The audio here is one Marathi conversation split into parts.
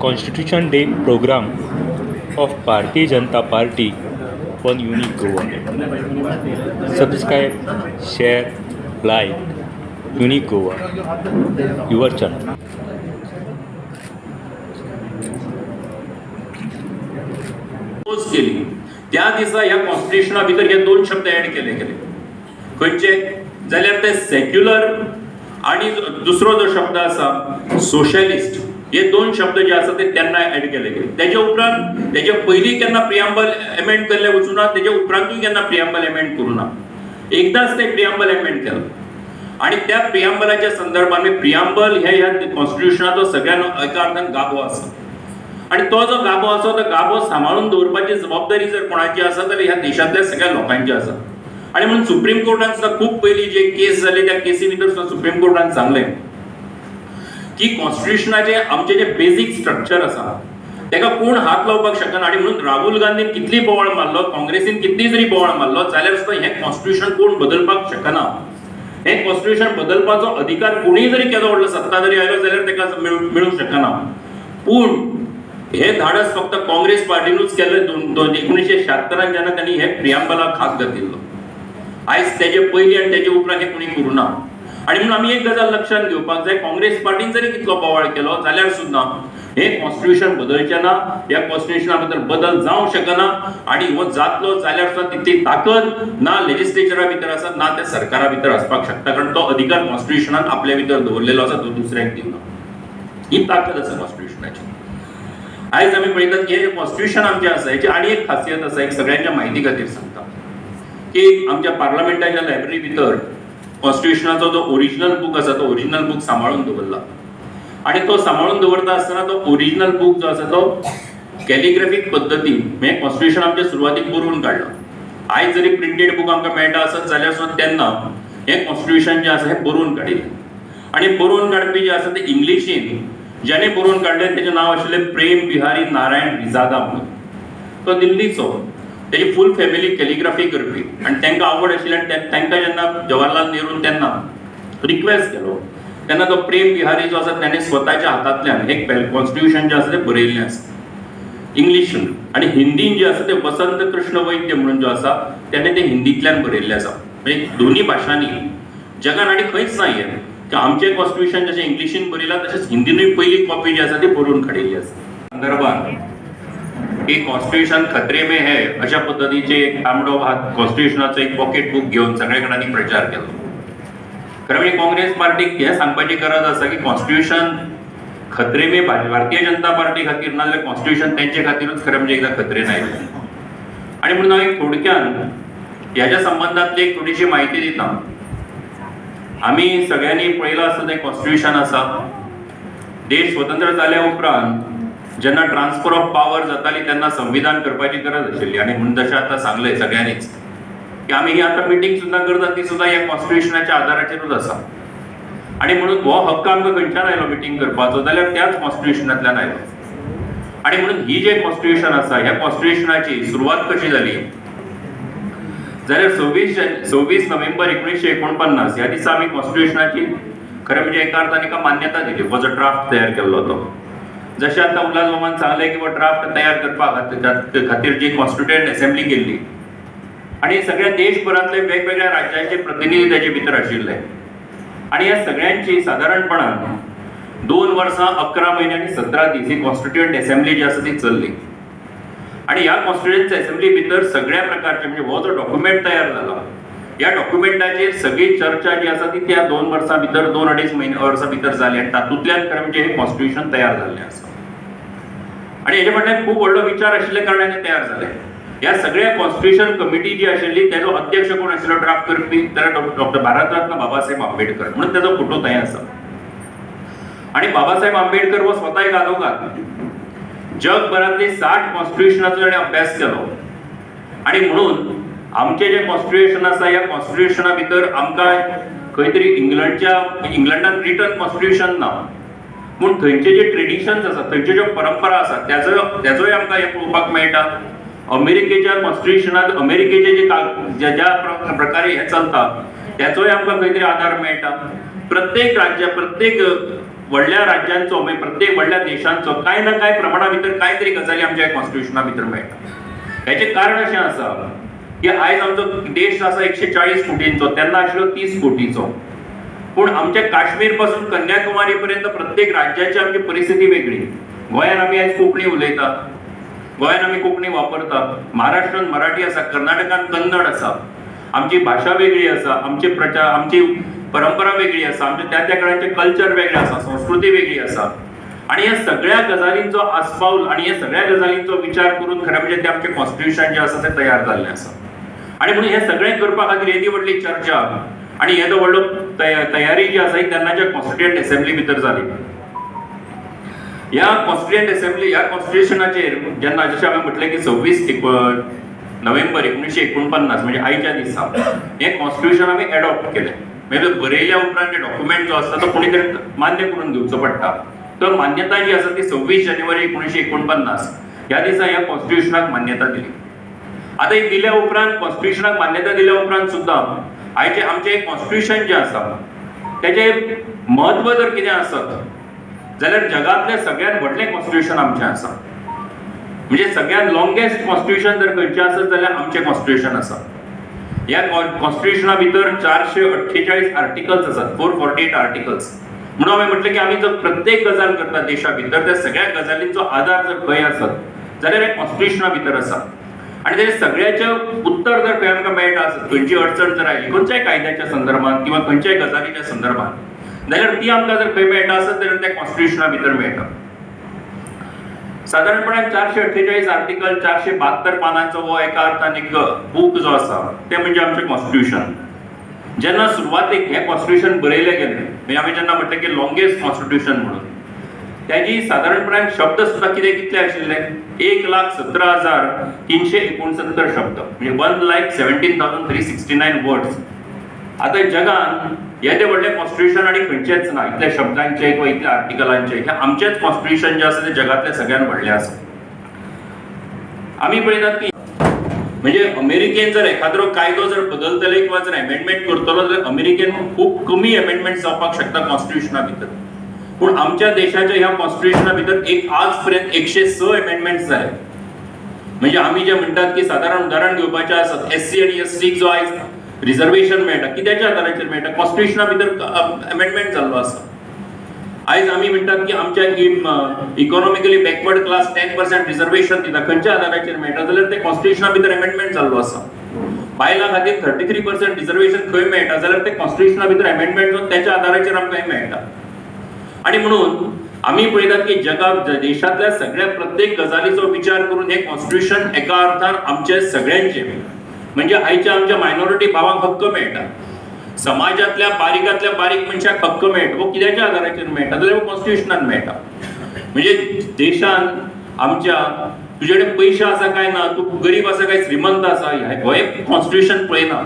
Constitution day program of Bharatiya Janata Party फॉन unique Goa subscribe share like unique Goa your channel केली त्या दिसा या कॉन्स्टिट्युशना भितर हे दोन शब्द एड केले गेले खंयचे जाल्यार ते सेक्युलर आणि दुसरो जो शब्द असा सोशलिस्ट हे दोन शब्द जे आसा ते तेन्ना ऍड केले गेले. त्याच्या उपरांत त्याच्या पयलीं केन्ना प्रियांबल अमेंड केल्ले वचून त्याच्या उपरांतूय केन्ना प्रियांबल करूंक ना एकदाच ते प्रियांबल अमेंड केलं. आणि त्या प्रियांबलाच्या संदर्भाने प्रियांबल हे ह्या कॉन्स्टिट्युशनाचो सगळ्यान एका अर्थान गाबो आसा आणि तो जो गाबो आसा तो गाबो सांबाळून दवरपाची जबाबदारी जर कोणाची आसा जाल्यार ह्या देशांतल्या सगळ्या लोकांची आसा आणि म्हणून सुप्रीम कोर्टान सुद्धा खूप पहिली जे केस जाले त्या केसी भितर सुद्धा सुप्रीम कोर्टान सांगले की कॉन्स्टिट्युशनाचे आमचे जे बेसिक स्ट्रक्चर आसा तेका कोण हात लावपाक शकना? आणि म्हणून राहुल गांधीन कितली बोवाळ मारलो काँग्रेसीन कितली जरी बोवाळ मारलो जाल्यार सुद्धा हे कॉन्स्टिट्युशन कोण बदलपाक शकना? हे कॉन्स्टिट्युशन बदलपाचो अधिकार कोणीय जरी केलो व्हडलो सत्ता जरी आयलो जाल्यार तेका मेळूंक शकना. पूण हे धाडस फक्त काँग्रेस पार्टीनूच केलें दोन दोन एकोणीशे शात्तरान जेन्ना त्यांनी हे प्रियांबला हात घातिल्लो. आयज तेजे पयलीं आनी तेजे उपरांत हे कोणी करूना आणि म्हणून आमी एक गजाल लक्षात घेवपाक जाय काँग्रेस पार्टीन जरी कितलो बोवाळ केलो जाल्यार सुद्दां हे कॉन्स्टिट्युशन बदलचें ना ह्या कॉन्स्टिट्युशना भितर बदल जावंक शकना आणि हो जातलो जाल्यार सुद्दां तितली ताकद ना लेजिस्लेचरा भितर आसा ना त्या सरकारा भितर आसपाक शकता. कारण तो अधिकार कॉन्स्टिट्युशनान आपल्या भितर दवरलेलो आसा तो दुसऱ्याक दिवना ही ताकद आसा कॉन्स्टिट्युशनाची आयज आमी पळयतात की हे कॉन्स्टिट्युशन आमचें आसा हेची आनी एक खासियत आसा एक सगळ्यांच्या म्हायती खातीर सांगता. की आमच्या पार्लमेंटाच्या लायब्ररी भितर कॉन्स्टिट्युशनाचो जो ओरिजिनल बूक आसा तो ओरिजिनल बूक सांबाळून दवरला आणि तो सांबाळून दवरता आसतना तो ओरिजिनल बूक जो आसा तो कॅलिग्राफीक पद्दतीन म्हणजे कॉन्स्टिट्युशन आमच्या सुरवातीक बरोवन काडलो आयज जरी प्रिंटेड बूक आमकां मेळटा आसत जाल्यार सुद्दां तेन्ना हे कॉन्स्टिट्युशन जे आसा हे बरोवन काडिल्लें आणि बरोवन काडपी जे आसा ते इंग्लिशीन ज्याने बरोवन काडलें तेजें नांव आशिल्लें प्रेम बिहारी नारायण रिजादा म्हणून. तो दिल्लीचो तेजी फूल फॅमिली कॅलिग्राफी करपी आणि तांकां आवड आशिल्ल्यान ते- तांकां जेन्ना जवाहरलाल नेहरू तेन्ना रिक्वेस्ट केलो तेन्ना तो प्रेम बिहारी जो आसा त्याने स्वताच्या हातांतल्यान एक कॉन्स्टिट्युशन जे आसा तें बरयल्लें आसा इंग्लिशीन आणि हिंदीन जे आसा ते वसंत कृष्ण वैद्य म्हणून जो आसा त्याने ते हिंदीतल्यान बरयल्लें आसा म्हणजे दोन्ही भाशांनी जगान आनी खंयच ना हें की आमचें कॉन्स्टिट्युशन जशें इंग्लिशीन बरयलां तशेंच हिंदीनूय पहिली कॉपी जी आसा ती बरोवन काडिल्ली आसा संदर्भात की कॉन्स्टिट्युशन खतरे में है अशा पद्धतीचे एक तांबडो हात कॉन्स्टिट्युशनाचो एक पॉकेट बुक घेवन सगळे कडेनी प्रचार केलो. खरें म्हणजे काँग्रेस पार्टीक हें सांगपाची गरज आसा की कॉन्स्टिट्युशन खत्रे मे भारतीय जनता पार्टी खातीर ना जाल्यार कॉन्स्टिट्युशन तेंचे खातीरूच खरें म्हणजे एकदां खत्रेन आयलें आणि म्हणून हांव एक थोडक्यान ह्याच्या संबंधातली एक थोडीशी म्हायती दिता. आमी सगळ्यांनी पळयलां आसा तें कॉन्स्टिट्युशन आसा देश स्वतंत्र जाल्या उपरांत जेन्ना ट्रान्सफर ऑफ पावर जाताली तेन्ना संविधान करपाची गरज आशिल्ली आणि म्हणून जशें आतां सांगलें सगळ्यांनीच की आमी ही आतां मिटींग सुद्दां करता ती सुद्दां ह्या कॉन्स्टिट्युशनाच्या आदाराचेरूच आसा आणि म्हणून हो हक्क आमकां खंयच्यान आयलो मिटींग करपाचो जाल्यार त्याच कॉन्स्टिट्युशनांतल्यान आयलो. आणि म्हणून ही जे कॉन्स्टिट्युशन आसा ह्या कॉन्स्टिट्युशनाची सुरवात कशी जाली जाल्यार सव्वीस सव्वीस नोव्हेंबर एकोणीसशे एकोणपन्नास ह्या दिसा आमी कॉन्स्टिट्युशनाची खरें म्हणजे एका अर्थान एका मान्यता दिली. हो जो ड्राफ्ट तयार केल्लो तो जशें आतां उल्हास मामान सांगलें की ड्राफ्ट तयार करपा खातीर खातीर जी कॉन्स्टिट्युएंट असेंब्ली केल्ली आणि सगळ्या देशभरांतले वेगवेगळ्या राज्यांचे प्रतिनिधी ताचे भितर आशिल्ले आणि ह्या सगळ्यांची सादारणपणान दोन वर्सां अकरा म्हयने आनी सतरा दीस ही कॉन्स्टिट्युएंट असेंब्ली जी आसा ती चल्ली. आणि ह्या कॉन्स्टिट्युएंट असेंब्ली भितर सगळ्या प्रकारचे म्हणजे हो जो डॉक्युमेंट तयार झाला. या डॉक्युमेंटाचेर सगळी चर्चा जी आसा ती त्या दोन वर्सां भितर दोन अडेज म्हयने वर्सां भितर जाली आनी तातूंतल्यान खरें म्हणजे हे कॉन्स्टिट्युशन तयार जाल्लें आसा आणि हेजे फाटल्यान खूब व्हडलो विचार आशिल्ले कारणान हें तयार जालें ह्या सगळ्या कॉन्स्टिट्युशन कमिटी जी आशिल्ली तेजो अध्यक्ष कोण आशिल्लो ड्राफ्ट करपी जाल्यार डॉक्टर भारतरत्न बाबासाहेब आंबेडकर म्हणून तेजो फोटो थंय आसा आणि बाबासाहेब आंबेडकर हो स्वता एक आदवोगाद जगभरातले साठ कॉन्स्टिट्युशनाचो ताणें अभ्यास केलो. आणि म्हणून आमचे जे कॉन्स्टिट्युशन आसा ह्या कॉन्स्टिट्युशना भितर आमकां खंय तरी इंग्लंडच्या इंग्लंडान रिटर्न कॉन्स्टिट्युशन ना. पूण थंयचे जे ट्रेडिशन्स आसा थंयच्यो ज्यो परंपरा आसा त्याचो त्याचोय आमकां हे पळोवपाक मेळटा. अमेरिकेच्या कॉन्स्टिट्युशनात अमेरिकेचे जे काग- ज्या ज्या प्र- प्रकारे हे चलता त्याचोय आमकां खंय तरी आधार मेळटा. प्रत्येक राज्य प्रत्येक व्हडल्या राज्यांचो मागीर प्रत्येक व्हडल्या देशांचो कांय ना कांय प्रमाणा भितर कांय तरी गजाली आमच्या कॉन्स्टिट्युशना भितर मेळटा. हेचें कारण अशें आसा की आयज आमचो देश आसा एकशे चाळीस कोटींचो तेन्ना आशिल्लो तीस कोटीचो. पूण आमच्या काश्मीरपासून कन्याकुमारी पर्यंत प्रत्येक राज्याची आमची परिस्थिती वेगळी. गोंयांत आमी आयज कोंकणी उलयतात गोंयांत आमी कोंकणी वापरतात महाराष्ट्रांत मराठी आसा कर्नाटकांत कन्नड आसा आमची भाशा वेगळी आसा आमचे प्रचार आमची परंपरा वेगळी आसा आमचे त्या त्या कडेनचे कल्चर वेगळे आसा संस्कृती वेगळी आसा आणि ह्या सगळ्या गजालींचो आस्पावल आणि ह्या सगळ्या गजालींचो विचार करून खरें म्हणजे ते आमचे कॉन्स्टिट्युशन जे आसा ते तयार जाल्लें आसा आणि म्हणून हे सगळें करपा खातीर येदी व्हडली चर्चा. आणि येदो व्हडलो तयारी जी आसा ही तेन्नाच्या कॉन्स्टिट्युएंट असेंब्ली भितर जाली ह्या कॉन्स्टिट्युएंट असेंब्ली ह्या कॉन्स्टिट्युशनाचेर जेन्ना जशें हांवें म्हटलें की सव्वीस नोव्हेंबर एकोणीशे एकोणपन्नास म्हणजे आयच्या दिसा हे कॉन्स्टिट्युशन आमी एडॉप्ट केलें म्हणजे बरयल्या उपरांत जे डॉक्युमेंट जो आसता तो कोणी तरी मान्य करून घेवचो पडटा. तर मान्यता जी आसा ती सव्वीस जानेवारी एकोणीशे एकोणपन्नास ह्या दिसा ह्या कॉन्स्टिट्युशनाक मान्यता दिली. आता हे दिल्या उपरांत कॉन्स्टिट्युशनाक मान्यता दिल्या उपरांत सुद्दां आयचे आमचे कॉन्स्टिट्युशन जे आसा तेजें म्हत्व जर कितें आसत जाल्यार जगांतलें सगळ्यांत व्हडलें कॉन्स्टिट्युशन आमचें आसा. म्हणजे सगळ्यांत लॉंगेस्ट कॉन्स्टिट्युशन जर खंयचें आसत जाल्यार आमचें कॉन्स्टिट्युशन आसा. ह्या कॉन्स्टिट्युशना भितर चारशे अठ्ठेचाळीस आर्टिकल्स आसात फोर फोर्टी एट आर्टिकल्स म्हणून हांवें म्हटलें की आमी जर प्रत्येक गजाल करता देशा भितर त्या सगळ्या गजालींचो आधार जर खंय आसत जाल्यार हे कॉन्स्टिट्युशना भितर आसा. आणि ते सगळ्याचं उत्तर जर खंय आमकां मेळटा आसत खंयची अडचण जर आयली खंयच्याय कायद्याच्या संदर्भात किंवा खंयच्याय गजालीच्या संदर्भात? जाल्यार ती आमकां जर खंय मेळटा आसत जाल्यार त्या कॉन्स्टिट्युशना भितर मेळटा. साधारणपणान चारशे अठ्ठेचाळीस आर्टिकल चारशे बहात्तर पानांचो हो एका अर्थान एक बूक जो आसा ते म्हणजे आमचें कॉन्स्टिट्युशन जेन्ना सुरवातेक हे कॉन्स्टिट्युशन बरयलें गेलें म्हणजे हांवें जेन्ना म्हटलें की लॉंगेस्ट कॉन्स्टिट्युशन म्हणून त्याची साधारणपणान शब्द सुद्दां कितें कितले आशिल्ले एक लाख सतरा हजार तिनशे एकोणसत्तर शब्द. म्हणजे one lakh seventeen thousand three sixty nine words आता जगात येदे व्हडले कॉन्स्टिट्युशन आणि खंयचेच ना इतल्या शब्दांचे किंवा इतल्या आर्टिकलांचे हे आमचेच कॉन्स्टिट्युशन जे आसा ते जगातले सगळ्यात व्हडले आसा आमी पळयतात की म्हणजे अमेरिकेन जर एखादो कायदो जर बदलतले किंवा जर अमेंडमेंट करतलो जाल्यार अमेरिकेन खूप कमी अमेंडमेंट जावपाक शकता कॉन्स्टिट्युशना भितर पूण आमच्या देशाच्या ह्या कॉन्स्टिट्युशना भितर एक आजपर्यंत एकशे स अमेंडमेंट जाले म्हणजे आम्ही जे म्हणतात की साधारण उदाहरण घेवपाचें आसत एस सी आणि एस सी जो आयज रिझर्वेशन मेळटा कित्याच्या आधाराचेर मेळटा कॉन्स्टिट्युशना भितर अमेंडमेंट जाल्लो आसा आयज आमी म्हणटात की आमच्या economically backward class ten percent reservation दिता खंयच्या आधाराचेर मेळटा जाल्यार ते कॉन्स्टिट्युशना भितर अमेंडमेंट जाल्लो आसा बायलां खातीर थर्टी थ्री पर्सेंट रिझर्वेशन खंय मेळटा जाल्यार ते कॉन्स्टिट्युशना भितर अमेंडमेंट जावन त्याच्या आधाराचेर आमकां मेळटा आणि म्हणून आम्ही पळयतात की जगात देशातल्या सगळ्या प्रत्येक गजालीचो विचार करून हे कॉन्स्टिट्युशन एका अर्थान आमचे सगळ्यांचे. म्हणजे आयच्या आमच्या मायनॉरिटी भावांक हक्क मेळटा. समाजातल्या बारीकातल्या बारीक मनशाक हक्क मेळटा. हो कित्याच्या आधाराचेर मेळटा? जाल्यार हो कॉन्स्टिट्युशनान मेळटा. म्हणजे देशान आमच्या तुजे कडेन पयशे आसा काय ना तूं गरीब आसा काय श्रीमंत आसा हो एक कॉन्स्टिट्युशन पळयना.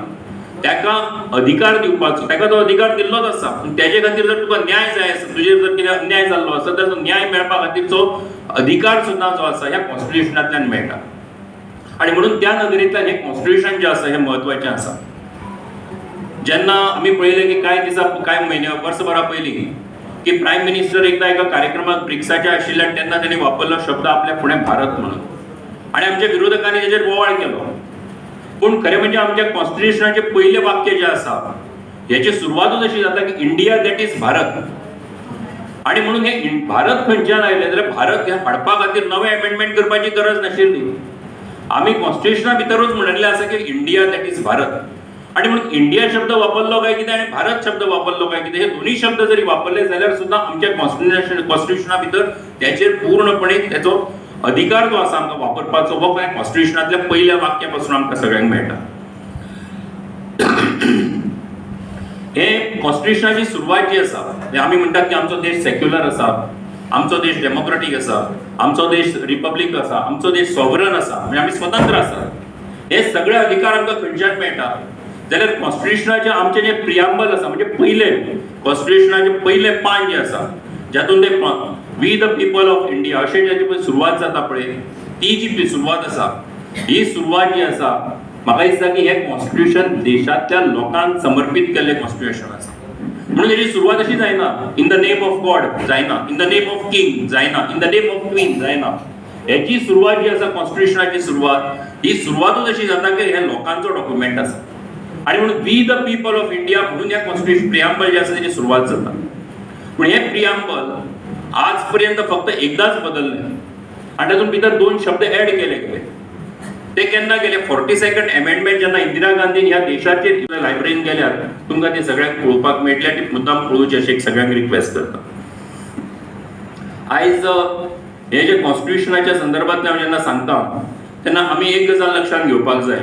ताका अधिकार दिवपाचो ताका तो अधिकार दिल्लोच आसा. पूण तेजे खातीर जर तुका न्याय जाय आसा तुजेर जर कितें अन्याय जाल्लो आसा तर तो न्याय मेळपा खातीरचो अधिकार सुद्दां जो आसा ह्या कॉन्स्टिट्युशनांतल्यान मेळटा. आणि म्हणून त्या नदरेंतल्यान हे कॉन्स्टिट्युशन जे आसा हें म्हत्वाचें आसा. जेन्ना आमी पळयलें की कांय दिसा कांय म्हयने वर्सभरा पयलीं की प्रायम मिनिस्टर एकदा एका कार्यक्रमात ब्रिक्साच्या आशिल्ल्यान तेन्ना ताणें वापरलो शब्द आपल्या फुडें भारत म्हणून. आणि आमच्या विरोधकांनी तेजेर बोवाळ केलो. पूण खरें म्हणजे आमच्या कॉन्स्टिट्युशनाचे पयलें वाक्य जे आसा हेची सुरवातूच अशी जाता की इंडिया दॅट इज भारत. आणि म्हणून हे भारत खंयच्यान आयले जाल्यार भारत हे हाडपा खातीर नवे अमेंडमेंट करपाची गरज नाशिल्ली आमी कॉन्स्टिट्युशना भितरूच म्हणिल्लें आसा की इंडिया दॅट इज भारत. आणि म्हणून इंडिया शब्द वापरलो काय कितें आणि भारत शब्द वापरलो काय कितें हे दोन्ही शब्द जरी वापरले जाल्यार सुद्दां आमच्या कॉन्स्टिट्युशन कॉन्स्टिट्युशना भितर त्याचेर पूर्णपणे त्याचो अधिकार जो आसा आमकां वापरपाचो हो काय कॉन्स्टिट्युशनातल्या पयल्या वाक्या पासून आमकां सगळ्यांक मेळटा. हे कॉन्स्टिट्युशनाची सुरवात जी आसा हे आमी म्हणटात की आमचो देश सेक्युलर आसा आमचो देश डेमोक्रेटीक आसा आमचो देश रिपब्लीक आसा आमचो देश सॉवरन आसा म्हणजे आमी स्वतंत्र आसा हे सगळे अधिकार आमकां खंयच्यान मेळटा. जाल्यार कॉन्स्टिट्युशनाचे आमचे जे प्रियांबल आसा म्हणजे पयले कॉन्स्टिट्युशनाचे पयले पान जे आसा जातून ते we the people of India अशें जाची पळय सुरवात जाता पळय ती जी सुरवात आसा ही सुरवात जी आसा म्हाका दिसता की हे कॉन्स्टिट्युशन देशातल्या लोकांक समर्पीत केल्लें कॉन्स्टिट्युशन आसा म्हणून याची सुरुवात अशी जायना। In the name of God जायना। In the name of king जायना। In the name of queen जायना। याची सुरुवात जी आसा कॉन्स्टिट्युशनाची सुरुवात, ही सुरुवातूच अशी जाता की हे लोकांचो डॉक्युमेंट आसा आणि म्हणून we the people of India म्हणून या कॉन्स्टिट्युशन प्रियांबल जे आसा त्याची सुरुवात जाता। पूण हे प्रियांबल आजपर्यंत फक्त एकदाच बदलले. आणि तातूंत भितर दोन शब्द ऍड केले गेले. ते केन्ना गेले? फोर्टी सेकंड अमेंडमेंट जेन्ना इंदिरा गांधीन ह्या देशाचेर लायब्ररीन गेल्यार तुमकां ते सगळ्यांक पळोवपाक मेळटले आनी मुद्दाम पळोवचे अशें सगळ्यांक रिक्वेस्ट करता. आयज हे जे कॉन्स्टिट्युशनाच्या संदर्भातले हांव जेन्ना सांगता तेन्ना आमी एक गजाल लक्षांत घेवपाक जाय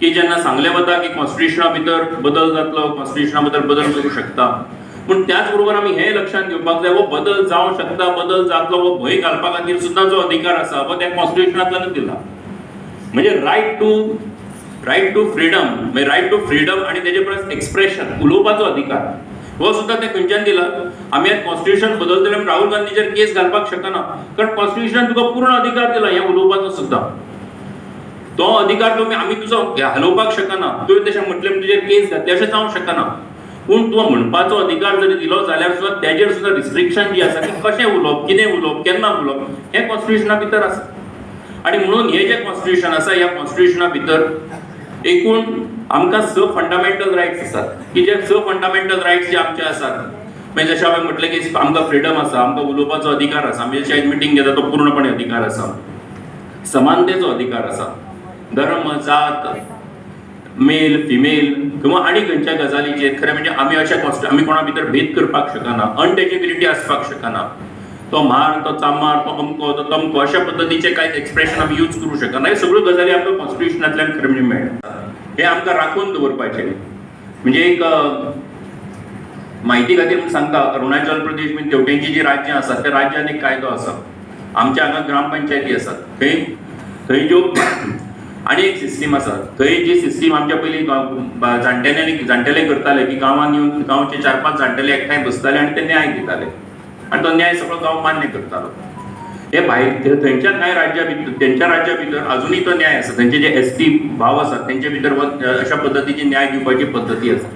की जेन्ना सांगले वता की कॉन्स्टिट्युशना भितर बदल जातलो कॉन्स्टिट्युशना भितर बदल करूं शकता पूण त्याच बरोबर आमी हे लक्षांत घेवपाक जाय वो हो, बदल जावंक शकता बदल जातलो वो हो. भंय घालपा खातीर सुद्दां जो अधिकार आसा वो हो, त्या कॉन्स्टिट्युशनांतल्यानच दिला. म्हणजे right to right to freedom म्हणजे रायट टू फ्रीडम आणि त्याचे परस एक्सप्रेशन उलोवपाचो अधिकार. हो सुद्दां ते खंयच्यान दिला. आमी आतां कॉन्स्टिट्युशन बदलतले राहुल गांधीचेर केस घालपाक शकना कारण कॉन्स्टिट्युशन तुका पूर्ण अधिकार दिला हे उलोवपाचो सुद्दां तो अधिकार तुम्ही आम्ही तुजो हलोवपाक शकना. तुवें तशें म्हटलें तुजेर म्हणजे केस घातली अशें जावंक शकना. पूण तो म्हणपाचो अधिकार जरी दिलो जाल्यार सुद्दां तेजेर सुद्दां रिस्ट्रिक्शन जी आसा की कशें उलोवप कितें उलोवप केन्ना उलोवप हें कॉन्स्टिट्युशना भितर आसा. आनी म्हणून हें जें कॉन्स्टिट्युशन आसा ह्या कॉन्स्टिट्युशना भितर एकूण आमकां स फंडामेंटल रायट्स आसात. की जे स फंडामेंटल रायट्स जे आमचे आसात म्हणजे जशें हांवें म्हटलें की आमकां फ्रिडम आसा आमकां उलोवपाचो अधिकार आसा आमी जशें मिटींग घेता तो पूर्णपणे अधिकार आसा. समानतेचो अधिकार आसा. धर्म जात मेल फिमेल किंवा आणि खंयच्या गजालीचेर खरें म्हणजे आमी अशें कॉस्ट आमी कोणा भितर भेद करपाक शकना अनटचेबिलिटी आसपाक शकना तो मार तो चामार तो अमको तो तमको अशा पद्दतीचे काही एक्सप्रेशन आमी यूज करूं शकना हे सगळ्यो गजाली आमकां कॉन्स्टिट्युशनांतल्यान खरें म्हणजे मेळटा हे आमकां राखून दवरपाचें म्हणजे एक म्हायती खातीर म्हण सांगता अरुणाचल प्रदेश बीन तेवटेंची जी राज्यां आसात त्या राज्यान एक कायदो आसा. आमच्या हांगा ग्रामपंचायती आसात थंय थंय ज्यो आणि एक सिस्टीम आसा थंय जी सिस्टीम आमच्या पयलीं गांव- बा- जाणटेल्यांनी जाणटेले करताले की गांवांत येवन गांवचे चार पांच जाणटेले एकठांय बसताले आनी ते न्याय दिताले. आनी तो न्याय सगळो गांव मान्य करतालो. हे भायर थंयच्या कांय राज्या भितर तेंच्या राज्या भितर अजुनूय तो न्याय आसा तेंचे जे एस टी भाव आसात तेंचे भितर अशा पद्दतीची न्याय दिवपाची पद्दती आसा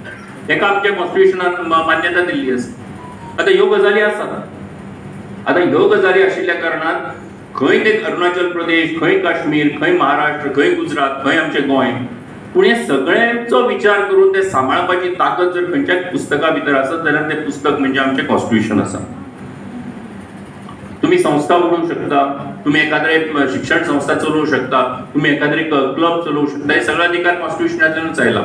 तेका आमच्या कॉन्स्टिट्युशनान मान्यता दिल्ली आसा आतां ह्यो गजाली आसात आतां ह्यो गजाली आशिल्ल्या कारणान खंय ते अरुणाचल प्रदेश खंय काश्मीर खंय महाराष्ट्र खंय गुजरात खंय आमचें गोंय. पूण हे सगळ्यांचो विचार करून ते सांबाळपाची ताकद जर खंयच्याच पुस्तका भितर आसत जाल्यार तें पुस्तक म्हणजे आमचें कॉन्स्टिट्युशन आसा. तुम्ही संस्था उडोवंक शकता तुम्ही एखाद्रे शिक्षण संस्था चलोवंक शकता तुम्ही एखाद्रे क्लब चलोवंक शकता हे सगळे अधिकार कॉन्स्टिट्युशनांतल्यानूच आयला.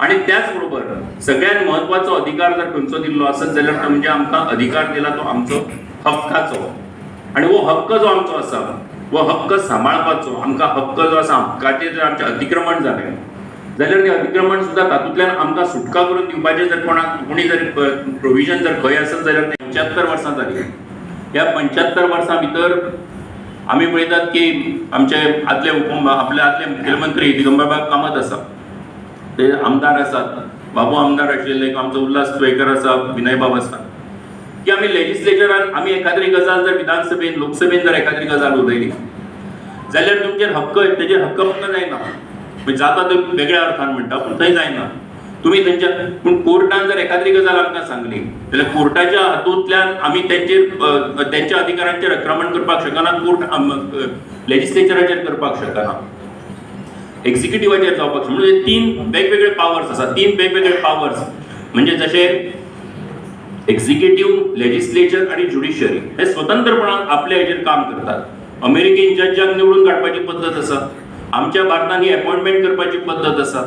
आणि त्याच बरोबर सगळ्यात महत्वाचो अधिकार जर खंयचो दिल्लो आसत जाल्यार तो म्हणजे आमकां अधिकार दिला तो आमचो हक्काचो. आणि वो हक्क जो आमचो आसा वो हक्क सांबाळपाचो आमकां हक्क जो आसा हक्काचेर जर आमचें अतिक्रमण जालें जाल्यार तें अतिक्रमण सुद्दां तातूंतल्यान आमकां सुटका करून दिवपाचें जर कोणाक कोणी जर प्रोविजन जर खंय आसत जाल्यार तें पंच्यात्तर वर्सां जाली. ह्या पंच्यात्तर वर्सां भितर आमी पळयतात की आमचे आदले उप आपले आदले मुखेलमंत्री दिगंबरबाब कामत आसा. ते आमदार आसात बाबू आमदार आशिल्ले आमचो उल्हास तुयेकर आसा विनयबाब आसा की आमी लेजिस्लेचरान आमी एखादी गजाल जर विधानसभेन लोकसभेन जर एखादी गजाल उलयली जाल्यार तुमचेर हक्क तेजेर हक्क म्हणून जायना म्हणजे जाता ते वेगळ्या अर्थान म्हणटा पूण थंय जायना तुम्ही त्यांच्या पूण कोर्टान जर एखादी गजाल आमकां सांगली जाल्यार कोर्टाच्या हातूंतल्यान आमी तेंचेर तेंच्या अधिकारांचेर आक्रमण करपाक शकना कोर्ट लेजिस्लेचराचेर करपाक शकना. एक्झिक्युटिव्हाचेर जावपाक शकना. म्हणजे तीन वेगवेगळे पावर्स आसा तीन वेगवेगळे पावर्स म्हणजे जशे एक्झिक्युटिव्ह लेजिस्लेचर आणि ज्युडिशरी हे स्वतंत्रपणान आपल्या हेजेर काम करतात. अमेरिकेन जजांक निवडून काडपाची पद्दत आसा आमच्या भारतान ही अपॉइंटमेंट करपाची पद्दत आसा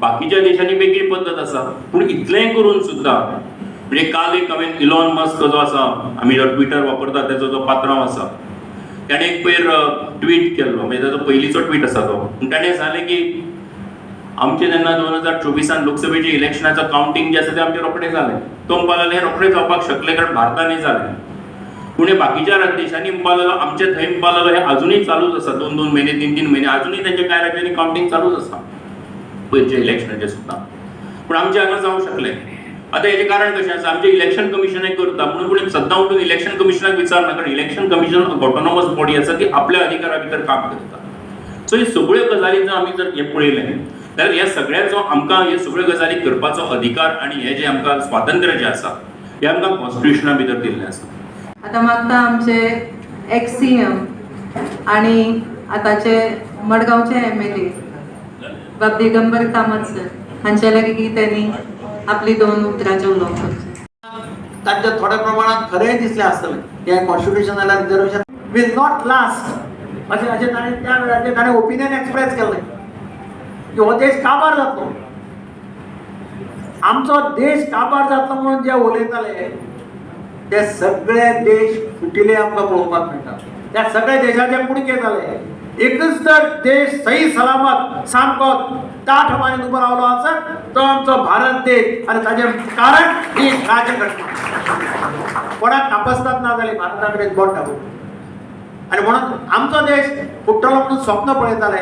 बाकीच्या देशांनी वेगळी पद्दत आसा पूण इतलेंय करून सुद्दां म्हणजे काल एक हांवें इलॉन मस्क जो आसा आमी जो ट्विटर वापरता तेचो जो पात्रांव आसा त्याने एक पयर ट्वीट केल्लो म्हणजे ताचो पयलींचो ट्वीट आसा तो. पूण ताणें सांगलें की आमचे जेन्ना दोन हजार चोवीसान लोकसभेचे इलेक्शनाचं काउंटिंग जे आसा ते आमचे रोखडें जालें तो म्हणपा हे हें रोखडें जावपाक शकलें कारण भारतानय जालें पूण बाकीच्या देशांनी म्हणपा लागलो आमचे थंय म्हणपा लागलो हे अजूनही चालूच आसा दोन दोन महिने तीन तीन महिने अजूनही त्यांच्या काय राज्यांनी काउंटिंग चालूच आसा पयलींच्या इलेक्शनाचे सुद्दां पूण आमचे हांगा जावंक शकलें. आतां हेजें कारण कशें आसा आमचें इलेक्शन कमिशन करता म्हणून कोणी सद्दां उठून इलेक्शन कमिशनाक विचारना कारण इलेक्शन कमिशन ऑटोनॉमस बॉडी आसा ती आपल्या अधिकारा भितर काम करता सो हे सगळ्यो गजाली जर आमी जर हें पळयलें जाल्यार ह्या सगळ्याचो आमकां ह्यो सगळ्यो गजाली करपाचो अधिकार आनी हें जें आमकां स्वातंत्र्य जें आसा हें आमकां कॉन्स्टिट्युशना भितर दिल्लें आसा आता मागता आमचे एक्स सी एम आणि आताचे मडगावचे एम एल ए बाब दिगंबर कामत सर हांचे लागीं त्यांनी आपली दोन उतरांचे उलोवप करचें तांच्या थोड्या प्रमाणात खरेंय दिसलें आसतलें हे constitutional reservation will not last अशें अशें ताणें त्या वेळाचेर ताणें ओपिनियन एक्सप्रेस केल्लें की हो देश काबार जातलो आमचो देश काबार जातलो म्हणून जे उलयताले ते सगळे देश फुटिले आमकां पळोवपाक मेळटा त्या सगळ्या देशाचे कुडके जाले एकच तर देश सही सलामत सामको ताठ मानेन उबो रावलो आसा तो आमचो भारत देश. आनी ताचें कारण ही राजघटना. कोणाक नापसतात ना जाली भारता कडेन बोट दाखोवन आनी म्हणून आमचो देश फुट्टलो म्हणून स्वप्न पळयताले.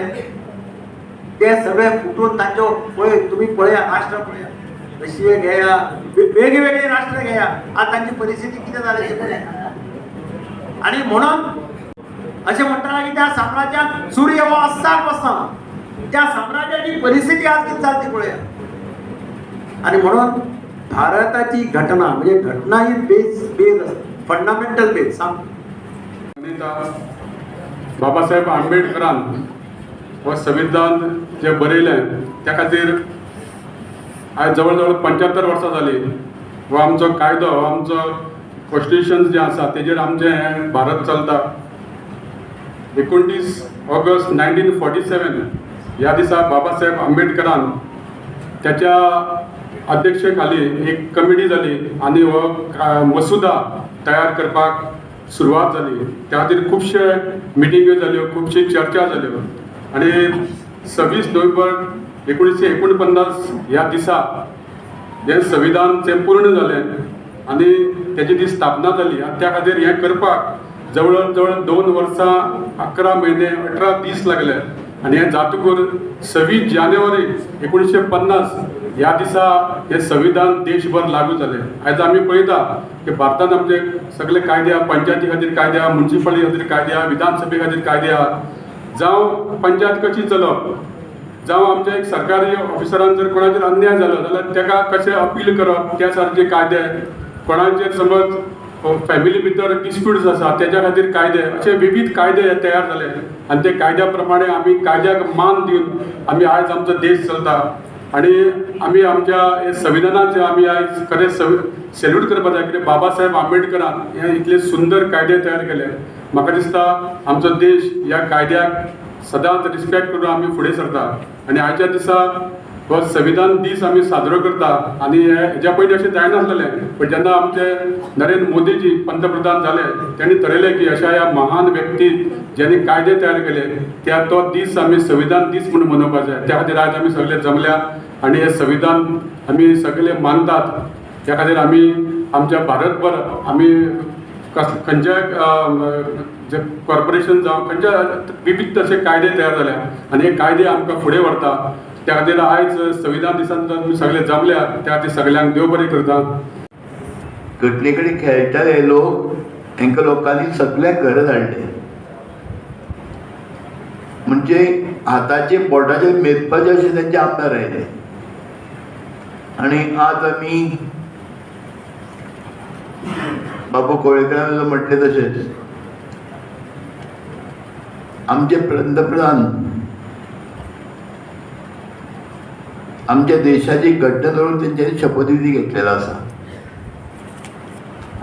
ते सगळे फुटून तांच्यो पळय तुमी पळया राष्ट्र पळया. रशिया घेया वेगवेगळे राष्ट्र घेया. आज तांची परिस्थिती कितें जाली पळया आनी म्हणून अशें म्हणटाला की त्या साम्राज्यात सूर्य हो अस्ताक बसना त्या साम्राज्याची परिस्थिती आज कितें जाली ती पळया. आणि म्हणून भारताची घटना म्हणजे घटना ही बेस बेस असते. फंडामेंटल बेस सांग. बाबासाहेब आंबेडकरान हो संविधान जे बरयलें त्या खातीर आयज जवळ जवळ पंच्यात्तर वर्सां जाली हो आमचो कायदो हो आमचो कॉन्स्टिट्युशन जें आसा तेजेर आमचें हें भारत चलता. एकोणतीस ऑगस्ट नायन्टीन फोर्टी सेवन ह्या दिसा बाबासाहेब आंबेडकरान त्याच्या अध्यक्षेखाली एक कमिटी जाली आनी हो मसुदा तयार करपाक सुरवात जाली त्या खातीर खुबशे मिटिंग्यो जाल्यो खुबशी चर्चा जाल्यो आनी सव्वीस नोव्हेंबर एकोणीसशे एकोणपन्नास ह्या दिसा हें संविधान तें पूर्ण जालें आनी तेची ती स्थापना जाली आनी त्या खातीर हें करपाक जवळ जवळ दोन वर्सां अकरा म्हयने अठरा दीस लागले. आनी हें जातकूर सव्वीस जानेवारी एकोणीशे पन्नास ह्या दिसा हें संविधान देशभर लागू जालें आयज आमी पळयता की भारतांत आमचे म्हणजे सगळे कायदे पंचायती खातीर कायदे आहा खातीर कायदे आहा विधानसभे खातीर कायदे आहा जावं पंचायत कशी चलप जावं आमच्या एक सरकारी ऑफिसरान जर कोणाचेर अन्याय जालो जाल्यार ताका कशें अपील करप? त्या सारके कायदे कोणाचेर समज हो, फॅमिली भितर डिस्प्यूट्स आसा त्याच्या खातीर कायदे अशे विविध कायदे तयार जाले आनी ते कायद्या प्रमाणे आमी कायद्याक मान दिवन आमी आयज आमचो देश चलता. आनी आमी आमच्या हे संविधानाचे आमी आयज खरें सेल्यूट करपाक जाय कित्याक बाबासाहेब आंबेडकरान हे इतले सुंदर कायदे तयार केले म्हाका दिसता आमचो देश ह्या कायद्याक सदांच रिस्पेक्ट करून आमी फुडें सरता. आनी आयच्या दिसा हो संविधान दीस आमी साजरो करता. आनी हे हेज्या पयलीं अशें जायनासलें पण जेन्ना आमचे नरेंद्र मोदीजी पंतप्रधान जाले तेणी थरयलें की अशा ह्या महान व्यक्ती ज्यांनी कायदे तयार केले त्या तो दीस आमी संविधान दीस म्हणून मनोवपाक जाय. त्या खातीर आयज आमी सगळे जमल्या आनी हे संविधान आमी सगळे मानतात. त्या खातीर आमी आमच्या भारतभर आमी कस खंयच्याय जे कॉर्पोरेशन जावं खंयच्या विविध तसे कायदे तयार जाल्या आनी हे कायदे आमकां फुडें व्हरता त्या खातीर आयज संविधान दिसान आमी सगळे जमल्या. त्या खातीर सगळ्यांक देव बरें करता. घटने कडेन खेळटाले लोक तांकां लोकांनी सगळे घर धाडले. म्हणजे हाताचे बोटाचेर मेदपाचे अशे तेंचे आमदार आयले आनी आज आमी बाबू कोळेकरान म्हटले तशेंच आमचे पंतप्रधान आमच्या देशाची घटना धरून त्यांच्यानी शपथविधी घेतलेलो आसा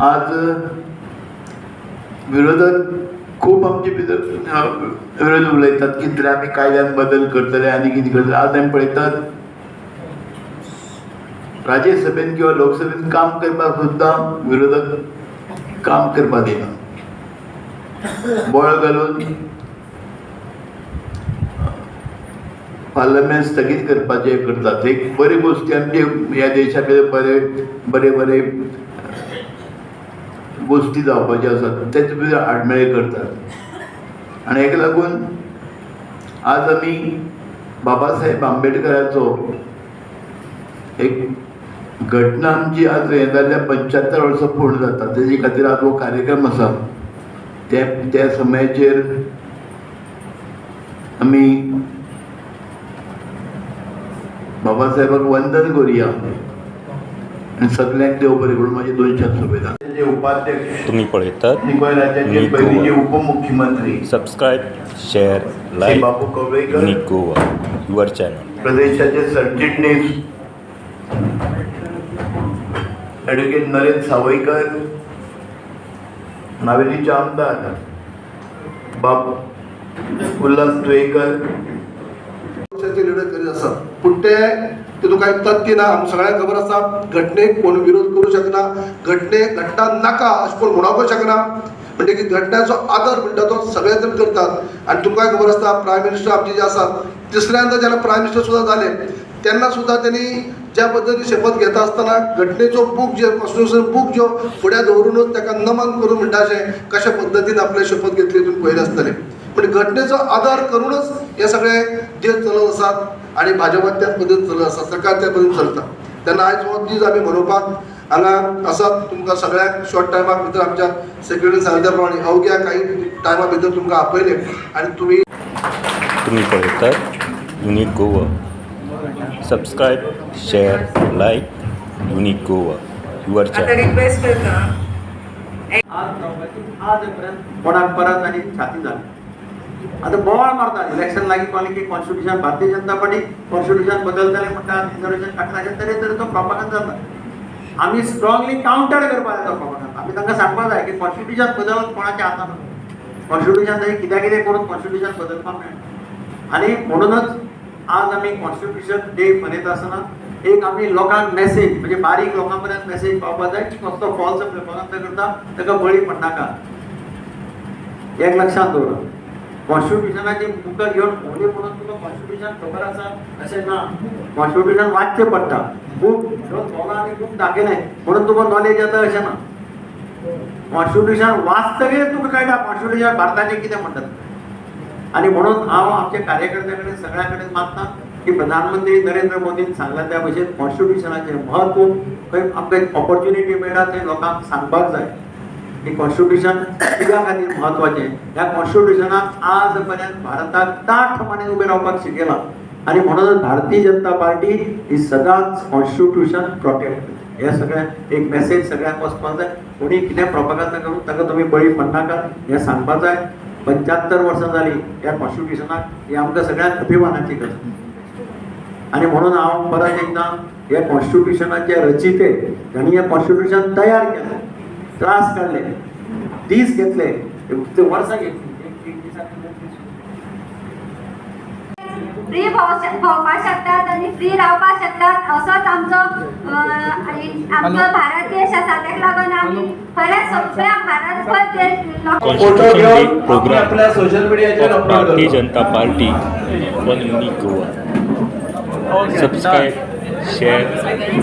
आज विरोधक खूब आमचे भितर विरोध उलयतात की तरी आमी कायद्यान बदल करतले आनी कितें करतले आज आमी पळयतात राज्यसभेन किंवा लोकसभेन काम करपाक सुद्दां विरोधक काम करपाक दिना बोळ घालून पार्लमेंट स्थगीत करपाचे करतात एक बरी गोष्टी आमचे ह्या देशा भितर बरे बरे बरे गोष्टी जावपाच्यो आसात तेचे भितर आडमेळे करतात. आनी हेका लागून आज आमी बाबासाहेब आंबेडकराचो एक घटना आमची आज जाल्ल्या पंच्यात्तर वर्सां पूर्ण जाता तेजे खातीर आज हो कार्यक्रम आसा ते त्या समयाचेर आमी बाबासाहेबाक वंदन करुया आणि सगळ्यांक देव बरें करून माझे दोन शब्द सोबयता जे उपाध्यक्ष तुम्ही पळयतात. गोंय राज्याचे पयलींचे उपमुख्यमंत्री subscribe share like Bapu Kavlekar. Goa your channel प्रदेशाचे सरचिटणीस ॲडव्होकेट नरेंद्र सावयकर नावेलीचे आमदार बाप उल्हास तुयेकर पक्षाचे लिडर करीत असतात? पूण ते तितून कांय तथ्य ना. आमकां सगळ्यांक खबर आसा घटनेक कोण विरोध करू शकना घटनेक घडटा नाका अशें कोण म्हणूंकूय शकना म्हणटकीर घटनेचो आदर म्हणटा तो सगळे जण करतात आनी तुमकांय खबर आसता प्रायम मिनिस्टर आमचे जे आसात तिसऱ्यांदा जेन्ना प्रायम मिनिस्टर सुद्दां जाले तेन्ना सुद्दां त्यांनी ज्या पद्दतीन शपथ घेता आसतना घटनेचो बूक जे कॉन्स्टिट्युशन बूक जो फुड्या दवरूनच ताका नमन करून म्हणटा अशें कशा पद्दतीन आपले शपथ घेतली तुमी पळयलें आसतलें पण घटनेचो आदार करूनच हे सगळे जे चलत आसात आणि भाजपात त्याच पद्दतीन चलत आसा सरकार त्या पद्दतीन चलता. तेन्ना आयज हो दीस आमी मनोवपाक हांगा आसात तुमकां सगळ्यांक शॉर्ट टायमा भितर आमच्या सेक्रेटरीन सांगिल्ल्या प्रमाणे अवघ्या काही टायमा भितर तुमकां आपयले. आणि तुम्ही तुम्ही पळयतात unique Goa. Subscribe share like unique Goa your आता चॅनल रिक्वेस्ट करता आज चौकाची आज पर्यंत कोणाक परत आनी छाती झाली. आता बोवाळ मारतात. इलेक्शन लागीं पावलें की कॉन्स्टिट्युशन भारतीय जनता पार्टी कॉन्स्टिट्युशन बदलतले म्हणटा रिझर्वेशन टाकण्याचे तरे तरे तो प्रोपागंड जाता आमी स्ट्रॉंगली काउंटर करपाक जाय तो प्रोपागंड आमी तांकां सांगपाक जाय की कॉन्स्टिट्युशन बदलप कोणाच्या हातान. कॉन्स्टिट्युशन थंय कित्याक कितें करून कॉन्स्टिट्युशन बदलपाक मेळना आनी म्हणूनच आज आमी कॉन्स्टिट्युशन डे मनयता आसतना एक आमी लोकांक मेसेज म्हणजे बारीक लोकां पर्यंत मेसेज पावपाक जाय की कसलो फॉल्स प्रोपागंड करता ताका बळी पडनाका एक लक्षात दवरा. कॉन्स्टिट्युशनाची बुकां घेवन भोंवली म्हणून तुका कॉन्स्टिट्युशन खबर आसा? अशें ना. कॉन्स्टिट्युशन वाचचें पडटा. बूक घेवन भोंवला आनी बूक दाखयलें म्हणून तुका नॉलेज येता अशें ना. कॉन्स्टिट्युशन वाचतकीर तुका कळटा कॉन्स्टिट्युशन भारताचें कितें म्हणटात आनी म्हणून हांव आमच्या कार्यकर्त्या कडेन सगळ्या कडेन मागता. की प्रधानमंत्री नरेंद्र मोदीन सांगला त्या भशेन कॉन्स्टिट्युशनाचे म्हत्व खंय आमकां ऑपॉर्च्युनिटी मेळटा थंय लोकांक सांगपाक जाय. की कॉन्स्टिट्युशन कित्या खातीर म्हत्वाचें ह्या कॉन्स्टिट्युशनाक आज पर्यंत भारताक ताठपणान उबें रावपाक शिकयलां आनी म्हणूनच भारतीय जनता पार्टी ही सदांच कॉन्स्टिट्युशन प्रोटेक्ट हे सगळें एक मेसेज सगळ्यांक वचपाक जाय. कोणी कितें प्रोपागंदा करून ताका तुमी बळी पडनाकात हें सांगपाक जाय. पंच्यात्तर वर्सां जालीं ह्या कॉन्स्टिट्युशनाक ही आमकां सगळ्यांक अभिमानाची गजाल आणि म्हणून हांव परत एकदा हे कॉन्स्टिट्युशनाचे रचिते त्यांनी हे कॉन्स्टिट्युशन तयार केलें. त्रास काडले दीस घेतले. ते वर्सां घेतली. फ्री भोंवपाक शकतात आणि फ्री रावपाक शकतात. असोच आमचो आमचो भारत देश आसा ताका लागून आमी खरेंच सगळ्या भारतभर constitution day program of Bharatiya Janata Party one unique Goa subscribe share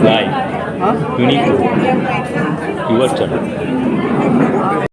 like unique Goa your channel